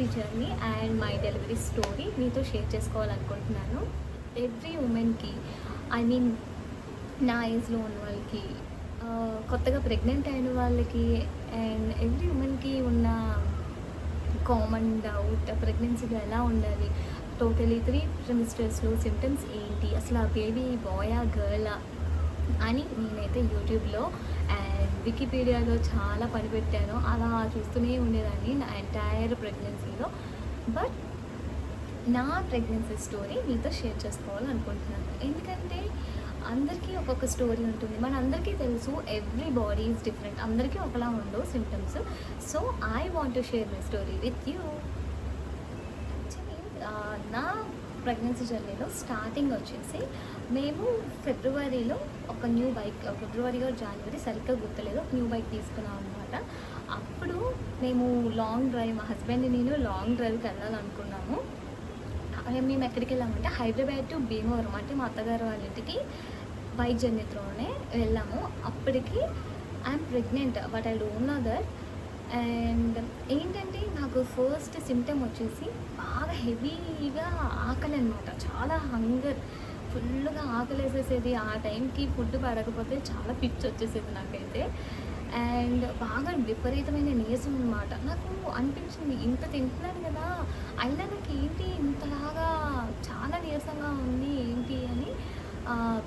Pregnancy journey and my delivery story మీతో share చేసుకోవాలనుకుంటున్నాను. Every ఉమెన్కి ఐ మీన్ నా ఏజ్లో ఉన్న వాళ్ళకి కొత్తగా ప్రెగ్నెంట్ అయిన వాళ్ళకి అండ్ ఎవ్రీ ఉమెన్కి ఉన్న కామన్ డౌట్ ప్రెగ్నెన్సీలో ఎలా ఉండాలి? టోటలీ త్రీ ట్రిమిస్టర్స్లో సిమ్టమ్స్ ఏంటి? అసలు ఆ బేబీ బాయా గర్లా అని నేనైతే యూట్యూబ్లో అండ్ వికీపీడియాలో చాలా పనిపెట్టాను అలా చూస్తూనే ఉండేదాన్ని నా ఎంటైర్ ప్రెగ్నెన్సీలో బట్ నా ప్రెగ్నెన్సీ స్టోరీ మీతో షేర్ చేసుకోవాలనుకుంటున్నాను. ఎందుకంటే అందరికీ ఒక్కొక్క స్టోరీ ఉంటుంది. మన అందరికీ తెలుసు ఎవ్రీ బాడీ ఈజ్ డిఫరెంట్ అందరికీ ఒకలా ఉండవు symptoms so I want to share my story with you actually నా ప్రెగ్నెన్సీ జర్నీలో స్టార్టింగ్ వచ్చేసి మేము ఫిబ్రవరిలో ఒక న్యూ బైక్ ఫిబ్రవరిలో జనవరి సరిగ్గా గుర్తులేదు న్యూ బైక్ తీసుకున్నాం అనమాట అప్పుడు మేము లాంగ్ డ్రైవ్ మా హస్బెండ్ నేను లాంగ్ డ్రైవ్కి వెళ్ళాలనుకున్నాము. మేము ఎక్కడికి వెళ్ళామంటే హైదరాబాద్ టు భీమవరం అంటే మా అత్తగారు వాళ్ళ ఇంటికి బైక్ జర్నీతోనే వెళ్ళాము. అప్పటికి I'm pregnant but I don't know that and ఏంటంటే నాకు ఫస్ట్ సిమ్టమ్ వచ్చేసి బాగా హెవీగా ఆకలి అనమాట చాలా హంగర్ ఫుల్గా ఆకలేసేసేది ఆ టైంకి ఫుడ్ పడకపోతే చాలా పిచ్చి వచ్చేసేది నాకైతే. అండ్ బాగా విపరీతమైన నీరసం అనమాట నాకు అనిపించింది ఇంత తింటున్నాను కదా అయినా నాకు ఏంటి ఇంతలాగా చాలా నీరసంగా ఉంది ఏంటి అని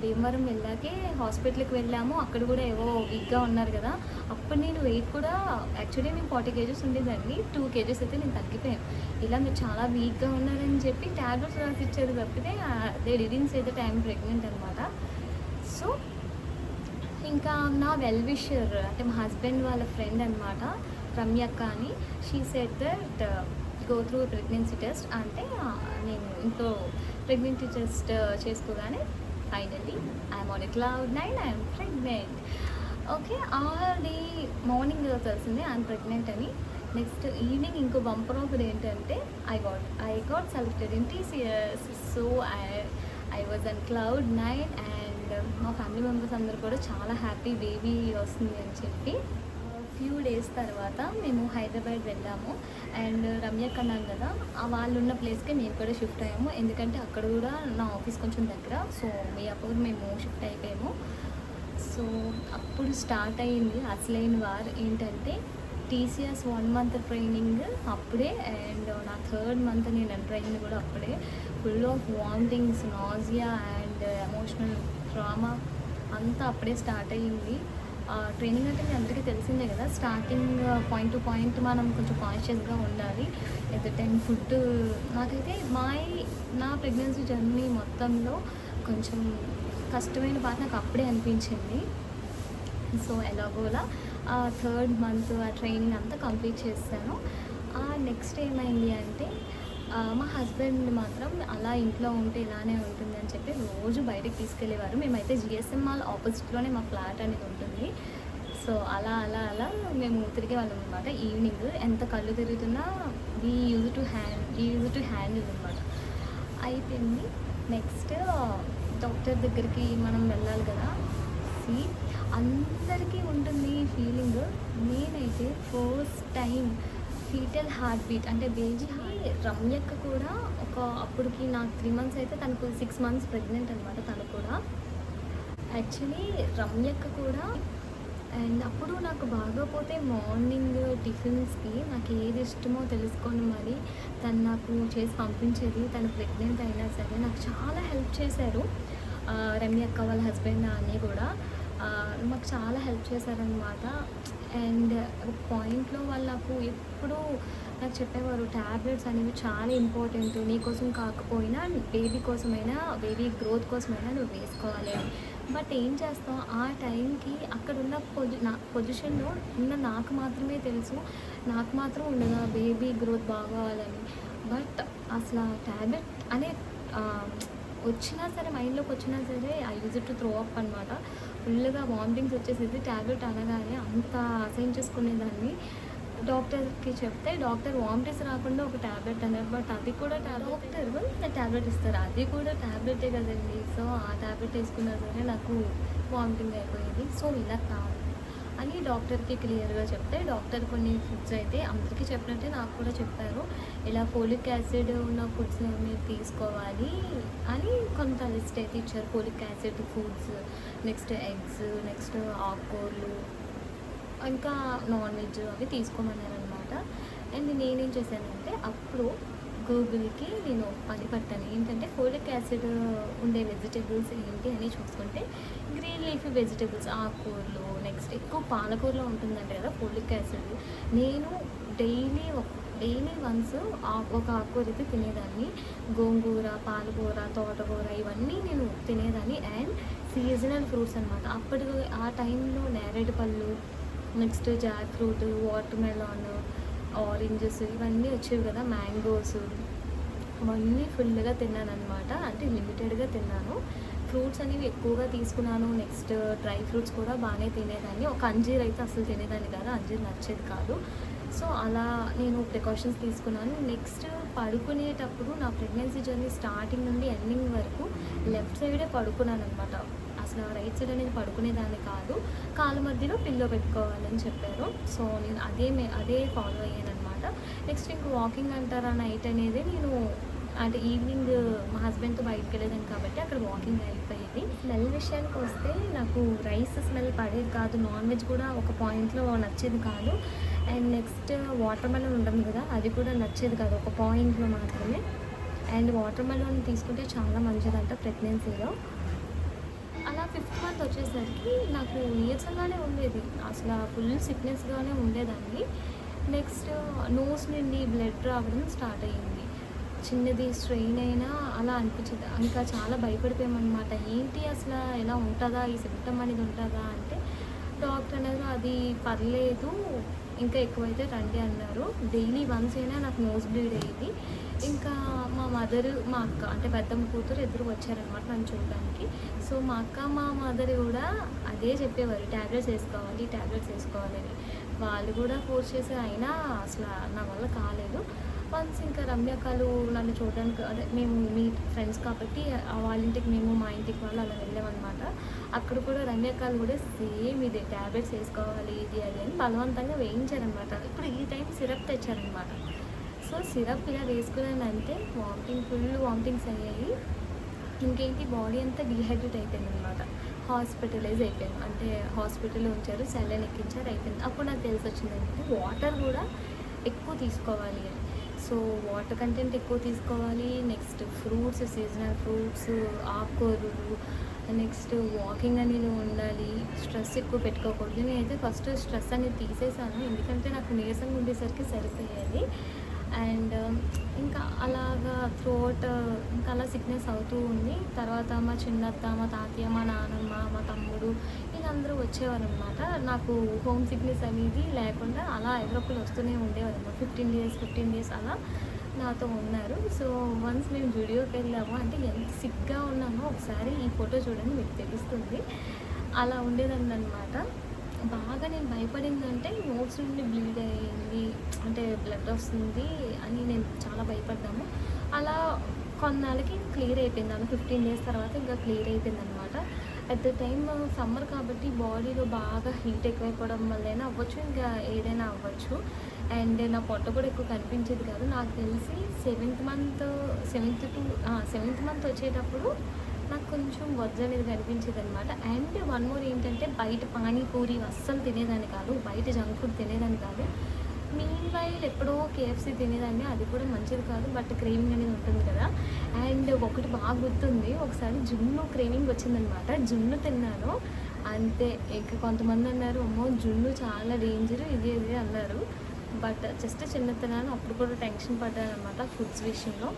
భీమవరం వెళ్ళాకే హాస్పిటల్కి వెళ్ళాము. అక్కడ కూడా ఏవో వీక్గా ఉన్నారు కదా. అప్పుడు నేను వెయిట్ కూడా యాక్చువల్లీ నేను ఫార్టీ కేజెస్ ఉండేదాన్ని. టూ కేజెస్ అయితే నేను తగ్గిపోయాను. ఇలా మీరు చాలా వీక్గా ఉన్నారని చెప్పి ట్యాబ్లెట్స్ రాసిచ్చారు తప్పితే దే డిడిన్స్ అయితే టైం ప్రెగ్నెంట్ అనమాట సో ఇంకా నా వెల్ విషర్ అంటే మా హస్బెండ్ వాళ్ళ ఫ్రెండ్ అనమాట రమ్యక్క అని she set that uh, go through pregnancy test అంటే నేను ఇంట్లో ప్రెగ్నెన్సీ టెస్ట్ uh, చేసుకోగానే finally I'm on a cloud nine I'm pregnant okay already morning తెలిసింది ఐఎమ్ ప్రెగ్నెంట్ అని. నెక్స్ట్ ఈవినింగ్ ఇంకో బంపర్ ఆఫ్ ఏంటంటే I got I got selected in TCS so I I was on cloud nine and మా family members అందరూ కూడా చాలా happy baby వస్తుంది అని చెప్పి. ఫ్యూ డేస్ తర్వాత మేము హైదరాబాద్ వెళ్ళాము. అండ్ రమ్యక్ అన్నాను కదా ఆ వాళ్ళు ఉన్న ప్లేస్కే మేము కూడా షిఫ్ట్ అయ్యాము. ఎందుకంటే అక్కడ కూడా నా ఆఫీస్ కొంచెం దగ్గర సో మీ అప్పుడు మేము షిఫ్ట్ అయిపోయాము. సో అప్పుడు స్టార్ట్ అయింది అసలైన వార్ ఏంటంటే టీసీఎస్ వన్ మంత్ ట్రైనింగ్ అప్పుడే అండ్ నా థర్డ్ మంత్ నేను ట్రైనింగ్ కూడా అప్పుడే. Full of vomitings nausea and emotional drama అంతా అప్పుడే స్టార్ట్ అయ్యింది. ట్రైనింగ్ అంటే మీ అందరికీ తెలిసిందే కదా. స్టార్టింగ్ పాయింట్ టు పాయింట్ మనం కొంచెం కాన్షియస్గా ఉండాలి. ఎట్ ద టైం ఫుడ్ నాకైతే మా నా ప్రెగ్నెన్సీ జర్నీ మొత్తంలో కొంచెం కష్టమైన పాట నాకు అప్పుడే అనిపించింది. సో ఎలాగోలా ఆ థర్డ్ మంత్ ఆ ట్రైనింగ్ అంతా కంప్లీట్ చేశాను. ఆ నెక్స్ట్ ఏమైంది అంటే మా హస్బెండ్ మాత్రం అలా ఇంట్లో ఉంటే ఇలానే ఉంటుంది అని చెప్పి రోజు బయటకు తీసుకెళ్ళేవారు. మేమైతే జిఎస్ఎం మాల్ ఆపోజిట్లోనే మా ఫ్లాట్ అనేది ఉంటుంది. సో అలా అలా అలా మేము తిరిగే వాళ్ళం అనమాట ఈవినింగ్ ఎంత కళ్ళు తిరుగుతున్నా we use to hand use to handle అనమాట అయిపోయింది. నెక్స్ట్ డాక్టర్ దగ్గరికి మనం వెళ్ళాలి కదా. సి అందరికీ ఉంటుంది ఈ ఫీలింగ్ నేనైతే first time fetal heart beat అంటే బేబీ రమ్యక్క కూడా ఒక అప్పటికి నాకు త్రీ మంత్స్ అయితే తనకు సిక్స్ మంత్స్ ప్రెగ్నెంట్ అనమాట తను కూడా. యాక్చువల్లీ రమ్యక్క కూడా అండ్ అప్పుడు నాకు బాగోపోతే మార్నింగ్ టిఫిన్స్కి నాకు ఏది ఇష్టమో తెలుసుకొని మరి తను నాకు చేసి పంపించేది. తను ప్రెగ్నెంట్ అయినా సరే నాకు చాలా హెల్ప్ చేశారు. రమ్య అక్క వాళ్ళ హస్బెండ్ అని కూడా. మాకు చాలా హెల్ప్ చేశారనమాట అండ్ ఒక పాయింట్లో వాళ్ళకు ఎప్పుడూ నాకు చెప్పేవారు ట్యాబ్లెట్స్ అనేవి చాలా ఇంపార్టెంట్. నీకోసం కాకపోయినా బేబీ కోసమైనా బేబీ గ్రోత్ కోసమైనా నువ్వు వేసుకోవాలి. అని బట్ ఏం చేస్తాం ఆ టైంకి అక్కడ ఉన్న పొజి నా పొజిషన్లో ఉన్న నాకు మాత్రమే తెలుసు. నాకు మాత్రం ఉండగా బేబీ గ్రోత్ బాగోవాలని బట్ అసలు ఆ ట్యాబ్లెట్ అనే వచ్చినా సరే మైండ్లోకి వచ్చినా సరే I use to throw up అనమాట ఫుల్గా వామిటింగ్స్ వచ్చేసేది ట్యాబ్లెట్ అనగానే అంత అసహించేసుకునేదాన్ని డాక్టర్కి చెప్తే డాక్టర్ వామిటింగ్స్ రాకుండా ఒక ట్యాబ్లెట్ అన్నారు బట్ అది కూడా డాక్టర్ ట్యాబ్లెట్ ఇస్తారు. అది కూడా ట్యాబ్లెటే కదండి. సో ఆ ట్యాబ్లెట్ వేసుకున్నా సరే నాకు వామిటింగ్ అయిపోయేది. సో ఇలా కాదు అని డాక్టర్కి క్లియర్గా చెప్తే డాక్టర్ కొన్ని ఫుడ్స్ అయితే అందరికీ చెప్పినట్టే నాకు కూడా చెప్పారు. ఇలా ఫోలిక్ యాసిడ్ ఉన్న ఫుడ్స్ మీరు తీసుకోవాలి అని కొంత లిస్ట్ అయితే ఇచ్చారు. Folic acid foods next eggs next ఆకుకూరలు ఇంకా నాన్ వెజ్ అవి తీసుకోమన్నారు అనమాట అండ్ నేనేం చేశానంటే అప్పుడు గూగుల్కి నేను పని పట్టాను. ఏంటంటే ఫోలిక్ యాసిడ్ ఉండే వెజిటేబుల్స్ ఏంటి అని చూసుకుంటే గ్రీన్ లీఫీ వెజిటేబుల్స్ ఆకుకూరలు నెక్స్ట్ ఎక్కువ పాలకూరలో ఉంటుందంటే కదా ఫోలిక్ యాసిడ్. నేను డైలీ డైలీ వన్స్ ఒక ఆకుకూర అయితే తినేదాన్ని. గోంగూర పాలకూర తోటకూర ఇవన్నీ నేను తినేదాన్ని. అండ్ సీజనల్ ఫ్రూట్స్ అనమాట అప్పటి ఆ టైంలో నేరేడు పళ్ళు next jackfruit watermelon oranges ఇవన్నీ వచ్చేవి కదా మ్యాంగోస్. అవన్నీ ఫుల్గా తిన్నాను అనమాట అంటే లిమిటెడ్గా తిన్నాను. ఫ్రూట్స్ అనేవి ఎక్కువగా తీసుకున్నాను. నెక్స్ట్ డ్రై ఫ్రూట్స్ కూడా బాగానే తినేదాన్ని. ఒక అంజీర్ అయితే అసలు తినేదాన్ని కాదు. అంజీర్ నచ్చేది కాదు. సో అలా నేను ప్రికాషన్స్ తీసుకున్నాను. నెక్స్ట్ పడుకునేటప్పుడు నా ప్రెగ్నెన్సీ జర్నీ స్టార్టింగ్ నుండి ఎండింగ్ వరకు లెఫ్ట్ సైడే పడుకున్నాను అనమాట అసలు రైట్ సైడ్ అనేది పడుకునేదాన్ని కాదు కాలు మధ్యలో పిల్లో పెట్టుకోవాలని చెప్పారు. సో నేను అదే మే అదే ఫాలో అయ్యాను అనమాట నెక్స్ట్ ఇంక వాకింగ్ అంటారా నైట్ అనేది నేను అంటే ఈవినింగ్ మా హస్బెండ్తో బయటకు వెళ్ళేదాన్ని కాబట్టి అక్కడ వాకింగ్ అయిపోయేది స్మెల్ విషయానికి వస్తే నాకు రైస్ స్మెల్ పడేది కాదు నాన్ వెజ్ కూడా ఒక పాయింట్లో నచ్చేది కాదు. అండ్ నెక్స్ట్ వాటర్ మెలన్ ఉంటుంది కదా అది కూడా నచ్చేది కాదు ఒక పాయింట్లో మాత్రమే. అండ్ వాటర్ మెలన్ తీసుకుంటే చాలా మంచిదంట ప్రెగ్నెన్సీలో అలా ఫిఫ్త్ మంత్ వచ్చేసరికి నాకు నీరసంగానే ఉండేది. అసలు ఫుల్ సిక్నెస్గానే ఉండేదాన్ని. నెక్స్ట్ నోస్ నుండి బ్లడ్ రావడం స్టార్ట్ అయ్యింది. చిన్నది స్ట్రెయిన్ అయినా అలా అనిపించింది. ఇంకా చాలా భయపడిపోయామన్నమాట. ఏంటి అసలు ఎలా ఉంటుందా? ఈ సిమ్టమ్ అనేది ఉంటుందా? అంటే డాక్టర్ అన్నారు అది పర్లేదు. ఇంకా ఎక్కువైతే రండి అన్నారు. డైలీ వన్స్ అయినా నాకు నోస్ బ్లీడ్ అయ్యింది. ఇంకా మా మదర్ మా అక్క అంటే పెద్దమ్మ కూతురు ఇద్దరు వచ్చారనమాట నన్ను చూడడానికి. సో మా అక్క మా మదర్ కూడా అదే చెప్పేవారు ట్యాబ్లెట్స్ వేసుకోవాలి ట్యాబ్లెట్స్ వేసుకోవాలని. వాళ్ళు కూడా ఫోర్స్ చేసి అయినా అసలు నా వల్ల కాలేదు. వన్స్ ఇంకా రమ్యకాలు నన్ను చూడడానికి అదే మేము మీ ఫ్రెండ్స్ కాబట్టి వాళ్ళ ఇంటికి మేము మా ఇంటికి వాళ్ళు అలా వెళ్ళామన్నమాట. అక్కడ కూడా రమ్యకాలు కూడా సేమ్ ఇదే ట్యాబ్లెట్స్ వేసుకోవాలి ఇది అది అని బలవంతంగా వేయించారనమాట ఇప్పుడు ఈ టైం సిరప్ తెచ్చారనమాట సో సిరప్ ఇలా వేసుకున్నానంటే వామిటింగ్ ఫుల్ వామిటింగ్స్ అయ్యాయి. ఇంకేంటి బాడీ అంతా డిహైడ్రేట్ అయిపోయింది అనమాట హాస్పిటలైజ్ అయిపోయాను అంటే హాస్పిటల్లో ఉంచారు సెలైన్ ఎక్కించారు అయిపోయింది. అప్పుడు నాకు తెలిసి వచ్చింది అంటే వాటర్ కూడా ఎక్కువ తీసుకోవాలి అని. సో వాటర్ కంటెంట్ ఎక్కువ తీసుకోవాలి నెక్స్ట్ ఫ్రూట్స్ సీజనల్ ఫ్రూట్స్ ఆకుకూరలు నెక్స్ట్ వాకింగ్ అనేది ఉండాలి స్ట్రెస్ ఎక్కువ పెట్టుకోకూడదు. నేనైతే ఫస్ట్ స్ట్రెస్ అనేది తీసేసాను. ఎందుకంటే నాకు నీరసంగా ఉండేసరికి సరిపోయేది. అండ్ um, ఇంకా అలాగా థ్రోట్ uh, ఇంకా అలా సిక్నెస్ అవుతూ ఉంది. తర్వాత మా చిన్నత్త మా తాతయ్య మా నాన్నమ్మ మా తమ్ముడు వీళ్ళందరూ వచ్చేవారు అనమాట నాకు హోమ్ సిక్నెస్ అనేది లేకుండా అలా ఎవరొకరు వస్తూనే ఉండేవారు అనమాట ఫిఫ్టీన్ డేస్ ఫిఫ్టీన్ డేస్ అలా నాతో ఉన్నారు. సో వన్స్ మేము జుడియోకి వెళ్ళాము అంటే ఎంత సిక్గా ఉన్నామో ఒకసారి ఈ ఫోటో చూడండి మీకు తెలుస్తుంది. అలా ఉండేదండి అనమాట బాగా నేను భయపడింది అంటే నోట్స్ నుండి బ్లీడ్ అయ్యింది అంటే బ్లడ్ వస్తుంది అని నేను చాలా భయపడ్డాము. అలా కొన్నాళ్ళకి క్లియర్ అయిపోయింది అన్న ఫిఫ్టీన్ డేస్ తర్వాత ఇంకా క్లియర్ అయిపోయింది అనమాట అట్ ద టైమ్ సమ్మర్ కాబట్టి బాడీలో బాగా హీట్ ఎక్కువైపోవడం వల్లైనా అవ్వచ్చు ఇంకా ఏదైనా అవ్వచ్చు. అండ్ నా పొట్ట కూడా ఎక్కువ కనిపించేది కాదు. నాకు తెలిసి seventh month seventh to seventh month వచ్చేటప్పుడు నాకు కొంచెం వజ్జ అనేది కనిపించేది అనమాట అండ్ వన్ మోర్ ఏంటంటే బయట పానీపూరి అస్సలు తినేదాన్ని కాదు బయట జంక్ ఫుడ్ తినేదాన్ని కాదు. మీన్ వైల్ ఎప్పుడో కేఎఫ్సీ తినేదాన్ని అది కూడా మంచిది కాదు బట్ క్రేమింగ్ అనేది ఉంటుంది కదా. అండ్ ఒకటి బాగా గుర్తుంది ఒకసారి జున్ను క్రేమింగ్ వచ్చిందనమాట జున్ను తిన్నాను. అంతే ఇక కొంతమంది అన్నారు అమ్మో జున్ను చాలా డేంజర్ ఇది ఇది అన్నారు. బట్ జస్ట్ చిన్నతనాన్ని అప్పుడు కూడా టెన్షన్ పడ్డాను అనమాట ఫుడ్స్ విషయంలో.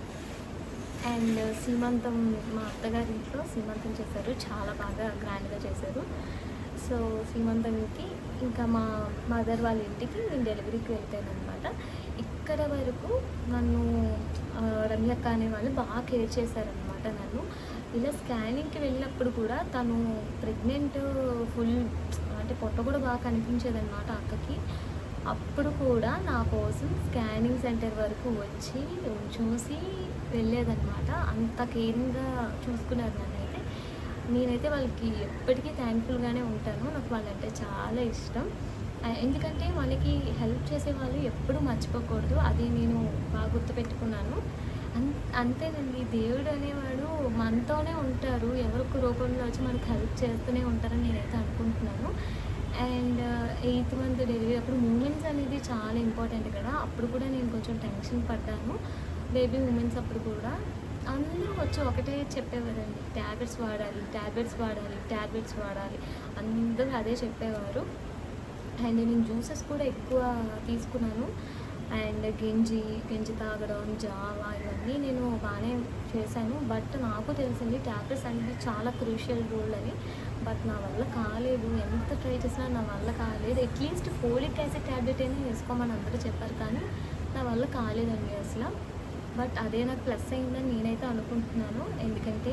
అండ్ సీమంతం మా అత్తగారి ఇంట్లో సీమంతం చేశారు. చాలా బాగా గ్రాండ్గా చేశారు. సో సీమంతంకి ఇంకా మా మదర్ వాళ్ళ ఇంటికి నేను డెలివరీకి వెళ్తాను అనమాట ఇక్కడ వరకు నన్ను రమ్యక్క అనే వాళ్ళు బాగా కేర్ చేశారనమాట నన్ను. ఇలా స్కానింగ్కి వెళ్ళినప్పుడు కూడా తను ప్రెగ్నెంట్ ఫుల్ అంటే పొట్ట కూడా బాగా కనిపించేదన్నమాట అక్కకి. అప్పుడు కూడా నా కోసం స్కానింగ్ సెంటర్ వరకు వచ్చి చూసి వెళ్ళేదన్నమాట. అంత కేరింగ్గా చూసుకున్నారు నన్ను అయితే నేనైతే వాళ్ళకి ఎప్పటికీ థ్యాంక్ఫుల్గానే ఉంటాను. నాకు వాళ్ళంటే చాలా ఇష్టం. ఎందుకంటే మనకి హెల్ప్ చేసే వాళ్ళు ఎప్పుడూ మర్చిపోకూడదు. అది నేను బాగా గుర్తుపెట్టుకున్నాను. అన్ అంతేనండి. దేవుడు అనేవాడు మనతోనే ఉంటారు. ఎవరికి రూపంలో వచ్చి మనకు హెల్ప్ చేస్తూనే ఉంటారని నేనైతే అనుకుంటున్నాను. అండ్ ఎయిత్ మంత్ డెలివరీ అప్పుడు మూమెంట్స్ అనేది చాలా ఇంపార్టెంట్ కదా. అప్పుడు కూడా నేను కొంచెం టెన్షన్ పడ్డాను. బేబీ మూమెంట్స్ అప్పుడు కూడా. అందరూ వచ్చి ఒకటే చెప్పేవారండి. ట్యాబ్లెట్స్ వాడాలి ట్యాబ్లెట్స్ వాడాలి ట్యాబ్లెట్స్ వాడాలి. అందరూ అదే చెప్పేవారు. అండ్ నేను జ్యూసెస్ కూడా ఎక్కువ తీసుకున్నాను. అండ్ గింజి గింజి తాగడం జావా ఇవన్నీ నేను బాగానే చేశాను. బట్ నాకు తెలిసింది ట్యాబ్లెట్స్ అనేది చాలా క్రూషియల్ రోల్ అని. బట్ నా వల్ల కాలేదు. ఎంత ట్రై చేసినా నా వల్ల కాలేదు. అట్లీస్ట్ ఫోలిక్ యాసిడ్ ట్యాబ్లెట్ అయినా వేసుకోమని అందరూ చెప్పారు కానీ నా వల్ల కాలేదండి అసలు. బట్ అదే నాకు ప్లస్ అయిందని నేనైతే అనుకుంటున్నాను. ఎందుకంటే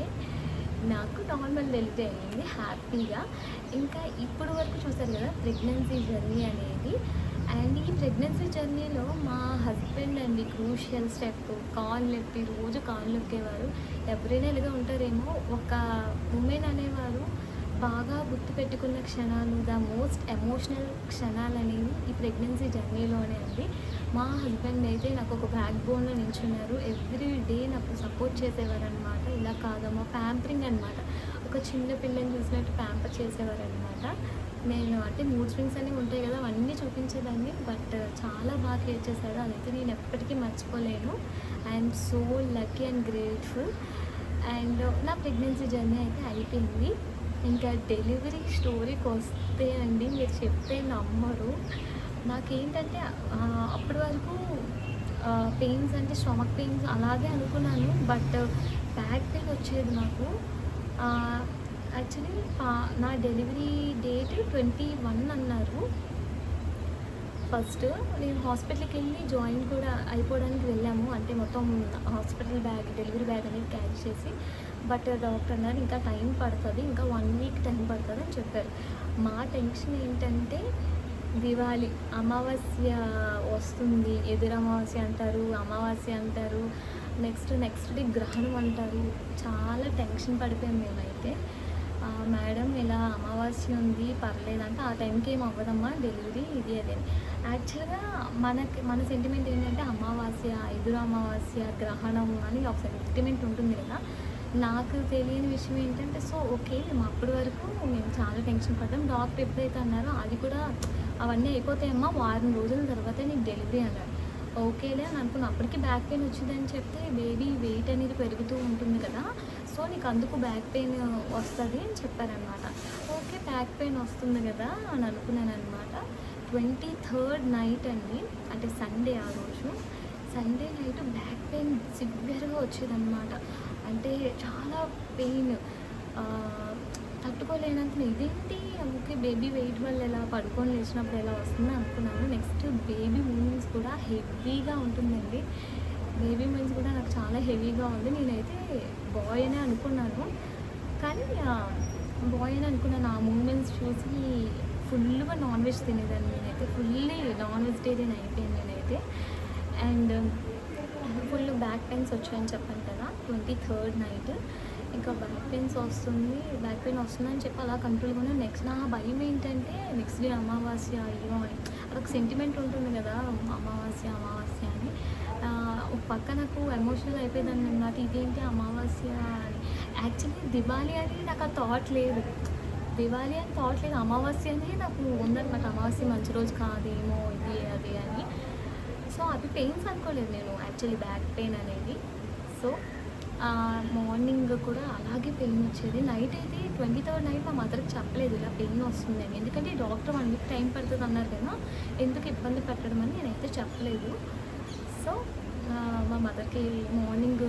నాకు నార్మల్ డెలివరీ అయ్యింది. హ్యాపీగా ఇంకా ఇప్పుడు వరకు చూసారు కదా ప్రెగ్నెన్సీ జర్నీ అనేది. అండ్ ఈ ప్రెగ్నెన్సీ జర్నీలో మా హస్బెండ్ అండి క్రూషియల్ స్టెప్ కాల్ నొప్పి రోజు కాల్ నొక్కేవారు. ఎవరైనా ఇలాగే ఉంటారేమో ఒక ఉమెన్ అనేవారు బాగా గుర్తుపెట్టుకున్న క్షణాలు ద మోస్ట్ ఎమోషనల్ క్షణాలు అనేవి ఈ ప్రెగ్నెన్సీ జర్నీలోనే అండి. మా హస్బెండ్ అయితే నాకు ఒక బ్యాక్ బోన్లో నిల్చున్నారు. ఎవ్రీ డే నాకు సపోర్ట్ చేసేవారు అనమాట ఇలా కాదమ్మా ప్యాంపరింగ్ అనమాట ఒక చిన్న పిల్లని చూసినట్టు ప్యాంపర్ చేసేవారు అనమాట నేను అంటే మూడ్ స్వింగ్స్ అనేవి ఉంటాయి కదా అవన్నీ చూపించేదాన్ని. బట్ చాలా బాగా కేర్ చేశారు. అదైతే నేను ఎప్పటికీ మర్చిపోలేను. I'm so lucky and grateful and నా ప్రెగ్నెన్సీ జర్నీ అయితే అయిపోయింది. ఇంకా డెలివరీ స్టోరీకి వస్తే అండి మీరు చెప్తే నమ్మరు. నాకేంటంటే అప్పటి వరకు పెయిన్స్ అంటే స్టమక్ పెయిన్స్ అలాగే అనుకున్నాను బట్ బ్యాక్ పెయిన్ వచ్చేది నాకు. యాక్చువల్లీ నా డెలివరీ డేట్ ట్వంటీ వన్ అన్నారు. ఫస్ట్ నేను హాస్పిటల్కి వెళ్ళి జాయిన్ కూడా అయిపోవడానికి వెళ్ళాము. అంటే మొత్తం హాస్పిటల్ బ్యాగ్ డెలివరీ బ్యాగ్ అనేది క్యారీ చేసి బట్ డాక్టర్ అన్నారు ఇంకా టైం పడుతుంది ఇంకా వన్ వీక్ టైం పడుతుంది అని చెప్పారు. మా టెన్షన్ ఏంటంటే దివాళి అమావాస్య వస్తుంది ఎదురు అమావాస్య అంటారు అమావాస్య అంటారు నెక్స్ట్ నెక్స్ట్ డే గ్రహణం అంటారు. చాలా టెన్షన్ పడిపోయాం మేమైతే. మేడం ఇలా అమావాస్య ఉంది పర్లేదంటే ఆ టైంకి ఏం అవ్వదమ్మా డెలివరీ ఇది అదే. యాక్చువల్గా మనకి మన సెంటిమెంట్ ఏంటంటే అమావాస్య ఎదురు అమావాస్య గ్రహణం అని ఒక సెంటిమెంట్ ఉంటుంది కదా. నాకు తెలియని విషయం ఏంటంటే సో ఓకే మేము అప్పటి వరకు మేము చాలా టెన్షన్ పడ్డాం. డాక్టర్ ఎప్పుడైతే అన్నారో అది కూడా అవన్నీ అయిపోతాయమ్మా వారం రోజుల తర్వాత నీకు డెలివరీ అన్నారు. ఓకేలే అని అనుకున్నాను అప్పటికి బ్యాక్ పెయిన్ వచ్చిందని చెప్తే బేబీ వెయిట్ అనేది పెరుగుతూ ఉంటుంది కదా. సో నీకు అందుకు బ్యాక్ పెయిన్ వస్తుంది అని చెప్పారనమాట ఓకే బ్యాక్ పెయిన్ వస్తుంది కదా అని అనుకున్నాను అనమాట ట్వంటీ థర్డ్ నైట్ అండి. అంటే సండే ఆ రోజు. సండే నైట్ బ్యాక్ పెయిన్ సివియర్గా వచ్చేదన్నమాట. అంటే చాలా పెయిన్ తట్టుకోలేనంత ఇదేంటి? ఓకే బేబీ వెయిట్ వల్ల ఎలా పడుకొని లేచినప్పుడు ఎలా వస్తుంది? అనుకున్నాను. నెక్స్ట్ బేబీ మూమెంట్స్ కూడా హెవీగా ఉంటుందండి. బేబీ మెన్స్ కూడా నాకు చాలా హెవీగా ఉంది. నేనైతే బాయ్ అనే అనుకున్నాను. కానీ బాయ్ అని అనుకున్నాను. ఆ మూమెంట్స్ చూసి ఫుల్గా నాన్ వెజ్ తినేదాన్ని నేనైతే. ఫుల్లీ నాన్ వెజిటేరియన్ అయిపోయింది నేనైతే. అండ్ ఫుల్ బ్యాక్ పెయిన్స్ వచ్చాయని చెప్పాను కదా ట్వంటీ థర్డ్ నైట్ ఇంకా బ్యాక్ పెయిన్స్ వస్తుంది బ్యాక్ పెయిన్ వస్తుందని చెప్పి అలా కంట్రోల్గా నెక్స్ట్ నా భయం ఏంటంటే నెక్స్ట్ డే అమావాస్య అయ్యో అని. అదొక సెంటిమెంట్ ఉంటుంది కదా అమావాస్య అమావాస్య అని పక్కనకు పక్క నాకు ఎమోషనల్ అయిపోయిందని అన్నమాట ఇదేంటి అమావాస్య అని. యాక్చువల్లీ దివాళీ అని నాకు ఆ థాట్ లేదు. దివాళీ అని థాట్ లేదు. అమావాస్య అని నాకు ఉందన్నమాట. అమావాస్య మంచి రోజు కాదేమో ఇది అది అని. సో అది పెయిన్స్ అనుకోలేదు నేను. యాక్చువల్లీ బ్యాక్ పెయిన్ అనేది. సో మార్నింగ్ కూడా అలాగే పెయిన్ వచ్చేది. నైట్ అయితే ట్వంటీ థర్డ్ నైట్ మా మదర్కి చెప్పలేదు ఇలా పెయిన్ వస్తుందని. ఎందుకంటే డాక్టర్ వన్ వీక్ టైం పడుతుంది అన్నారు కదా. ఎందుకు ఇబ్బంది పెట్టడం అని నేనైతే చెప్పలేదు. సో మా మదర్కి మార్నింగ్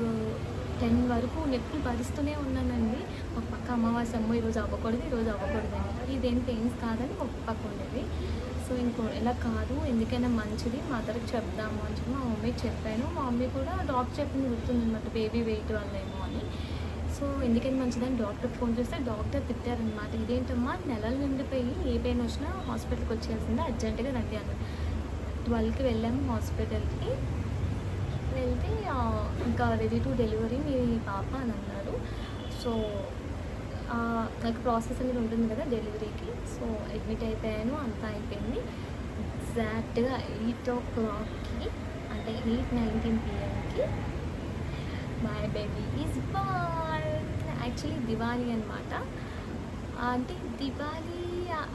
టెన్ వరకు నొప్పులు భరిస్తూనే ఉన్నానండి. ఒక పక్క అమావాస్య అమ్మ ఈరోజు అవ్వకూడదు ఈరోజు అవ్వకూడదు అని. ఇదేం పెయిన్స్ కాదని ఒక పక్క ఉండేది. సో ఇంకో ఇలా కాదు ఎందుకైనా మంచిది మదర్కి చెప్దాము అని చెప్పి మా మమ్మీకి చెప్పాను. మా మమ్మీ కూడా డాక్టర్ చెప్పింది గుర్తుందనమాట బేబీ వెయిట్ వల్లేమో అని. సో ఎందుకని మంచిదని డాక్టర్కి ఫోన్ చేస్తే డాక్టర్ తిట్టారనమాట ఇదేంటమ్మా నెలలు నిండిపోయి ఏ పెయిన్ వచ్చినా హాస్పిటల్కి వచ్చేసింది అర్జెంటుగా రండి అన్న ట్వెల్వ్కి వెళ్ళాము హాస్పిటల్కి. వెళ్తే ఇంకా రెడీ టు డెలివరీ మీ పాప అని అన్నారు సో నాకు ప్రాసెస్ అనేది ఉంటుంది కదా డెలివరీకి సో అడ్మిట్ అయిపోయాను అంతా అయిపోయింది. ఎగ్జాక్ట్గా ఎయిట్ ఓ క్లాక్కి అంటే eight nineteen పిఎంకి my baby is born actually Diwali అనమాట అంటే దివాళీ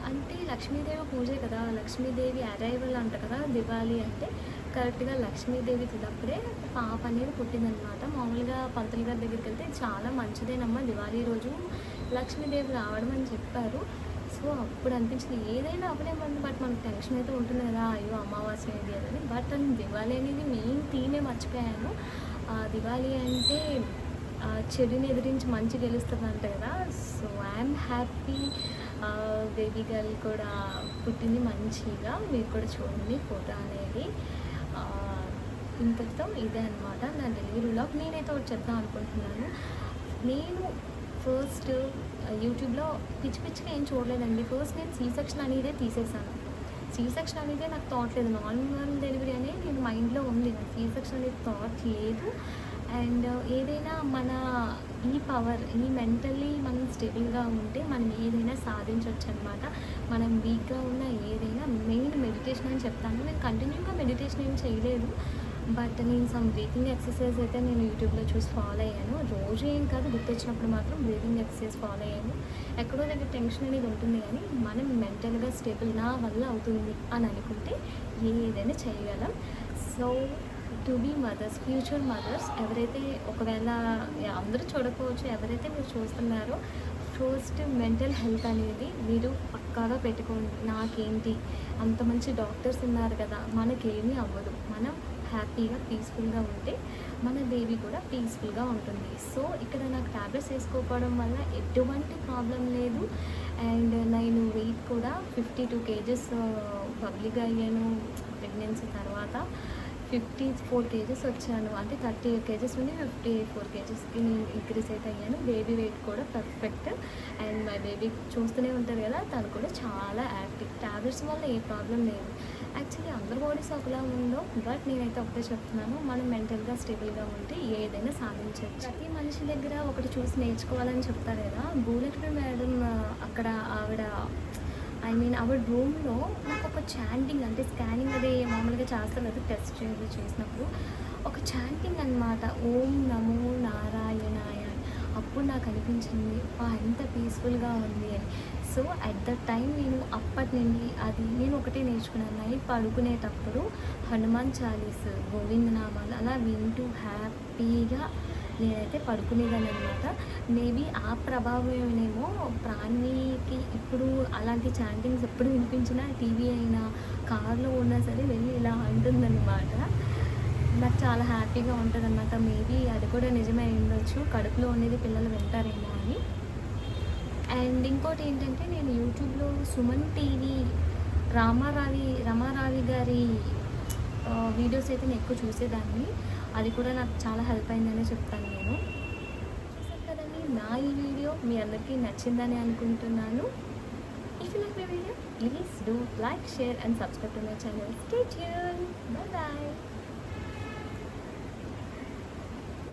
అంటే లక్ష్మీదేవి పూజే కదా. లక్ష్మీదేవి అరైవల్ అంట కదా దివాళీ అంటే కరెక్ట్గా లక్ష్మీదేవి అప్పుడే పాప అనేది పుట్టిందనమాట మామూలుగా పంతులు గారి దగ్గరికి వెళ్తే చాలా మంచిదేనమ్మా దివాళీ రోజు లక్ష్మీదేవి రావడం అని చెప్పారు. సో అప్పుడు అనిపించింది ఏదైనా అప్పుడే బట్ మనకు టెన్షన్ అయితే ఉంటుంది కదా అయ్యో అమావాస్య ఇది అని బట్ నేను దివాళీ అనేది మెయిన్ థీమే మర్చిపోయాను. దివాళీ అంటే చెడుని ఎదిరించి మంచి గెలుస్తుంది అంట కదా. So I'm happy. Baby girl కూడా పుట్టింది మంచిగా. మీరు కూడా చూడండి ఫోటో అనేది. ఇంతటితో ఇదే అనమాట నా డెలివరీ వ్లాగ్ నేనైతే ఒకటి చెప్దాం అనుకుంటున్నాను. నేను ఫస్ట్ యూట్యూబ్లో పిచ్చి పిచ్చిగా ఏం చూడలేదండి. ఫస్ట్ నేను సీ సెక్షన్ అనేదే తీసేసాను సీ సెక్షన్ అనేది నాకు థాట్ లేదు. నార్మల్ డెలివరీ అనేది నేను మైండ్లో ఉంది. నాకు సీ సెక్షన్ అనేది థాట్ లేదు. అండ్ ఏదైనా మన ఈ పవర్ ఈ మెంటల్లీ మనం స్టేబుల్గా ఉంటే మనం ఏదైనా సాధించవచ్చు అనమాట మనం వీక్గా ఉన్న ఏదైనా మెయిన్ మెడిటేషన్ అని చెప్తాను. నేను కంటిన్యూగా మెడిటేషన్ ఏం చేయలేదు. బట్ నేను సమ్ బ్రీతింగ్ ఎక్సర్సైజ్ అయితే నేను యూట్యూబ్లో చూసి ఫాలో అయ్యాను. రోజు ఏం కాదు గుర్తొచ్చినప్పుడు మాత్రం బ్రీతింగ్ ఎక్సర్సైజ్ ఫాలో అయ్యాను. ఎక్కడో దగ్గర టెన్షన్ అనేది ఉంటుంది కానీ మనం మెంటల్గా స్టేబుల్ నా వల్ల అవుతుంది అని అనుకుంటే ఏదైనా చేయగలం. So to be mothers future mothers ఎవరైతే ఒకవేళ అందరూ చూడకపోవచ్చు ఎవరైతే మీరు చూస్తున్నారో ఫస్ట్ మెంటల్ హెల్త్ అనేది మీరు పక్కాగా పెట్టుకోండి. నాకేంటి? అంత మంచి డాక్టర్స్ ఉన్నారు కదా మనకేమీ అవ్వదు. మనం హ్యాపీగా పీస్ఫుల్గా ఉంటే మన బేబీ కూడా పీస్ఫుల్గా ఉంటుంది. సో ఇక్కడ నాకు ట్యాబ్లెట్స్ వేసుకోకపోవడం వల్ల ఎటువంటి ప్రాబ్లం లేదు. అండ్ నేను వెయిట్ కూడా ఫిఫ్టీ టూ కేజెస్ పబ్లిక్గా అయ్యాను. ప్రెగ్నెన్సీ తర్వాత ఫిఫ్టీ ఫోర్ కేజెస్ వచ్చాను. అంటే థర్టీ కేజెస్ నుండి ఫిఫ్టీ ఫోర్ కేజెస్కి నేను ఇంక్రీజ్ అయితే అయ్యాను. బేబీ వెయిట్ కూడా పర్ఫెక్ట్. అండ్ మై బేబీ చూస్తూనే ఉంటారు కదా తను కూడా చాలా యాక్టివ్. ట్యాబ్లెట్స్ వల్ల ఏ ప్రాబ్లం లేదు. యాక్చువల్లీ అందరి బాడీస్ ఒకలా ఉందో బట్ నేనైతే ఒకటే చెప్తున్నాను మనం మెంటల్గా స్టేబుల్గా ఉంటే ఏదైనా సాధించవచ్చు. ప్రతి మనిషి దగ్గర ఒకటి చూసి నేర్చుకోవాలని చెప్తారు కదా. భూలక్ష్మి మేడం అక్కడ ఆవిడ ఐ మీన్ ఆవిడ రూమ్లో నాకు ఒక చాంటింగ్ అంటే స్కానింగ్ అదే మామూలుగా చేస్తారు కదా టెస్ట్ చేసి చేసినప్పుడు. ఒక చాంటింగ్ అన్నమాట. ఓం నమో నారాయణాయ అప్పుడు నాకు అనిపించింది ఎంత పీస్ఫుల్గా ఉంది అని. సో అట్ ద టైం నేను అప్పటి నుండి అది నేను ఒకటే నేర్చుకున్నాను. నైట్ పడుకునేటప్పుడు హనుమాన్ చాలీస్ గోవిందనామాలు అలా వింటూ హ్యాపీగా నేనైతే పడుకునేదాన్ని అనమాట మేబీ ఆ ప్రభావమేమో ప్రాణికి ఇప్పుడు అలాంటి చాంటింగ్స్ ఎప్పుడు వినిపించినా టీవీ అయినా కార్లో ఉన్నా సరే వెళ్ళి ఇలా అంటుందన్నమాట. నాకు చాలా హ్యాపీగా ఉంటుంది అనమాట మేబీ అది కూడా నిజమే ఉండొచ్చు. కడుపులో ఉండేది పిల్లలు వింటారేమో. అండ్ ఇంకోటి ఏంటంటే నేను యూట్యూబ్లో సుమన్ టీవీ రామారావి రమారావి గారి వీడియోస్ అయితే నేను ఎక్కువ చూసేదాన్ని. అది కూడా నాకు చాలా హెల్ప్ అయిందనే చెప్తాను నేను. చూసారు కదండి నా ఈ వీడియో మీ అందరికీ నచ్చిందని అనుకుంటున్నాను. If you like my video please do like share and subscribe to my channel stay tune bye bye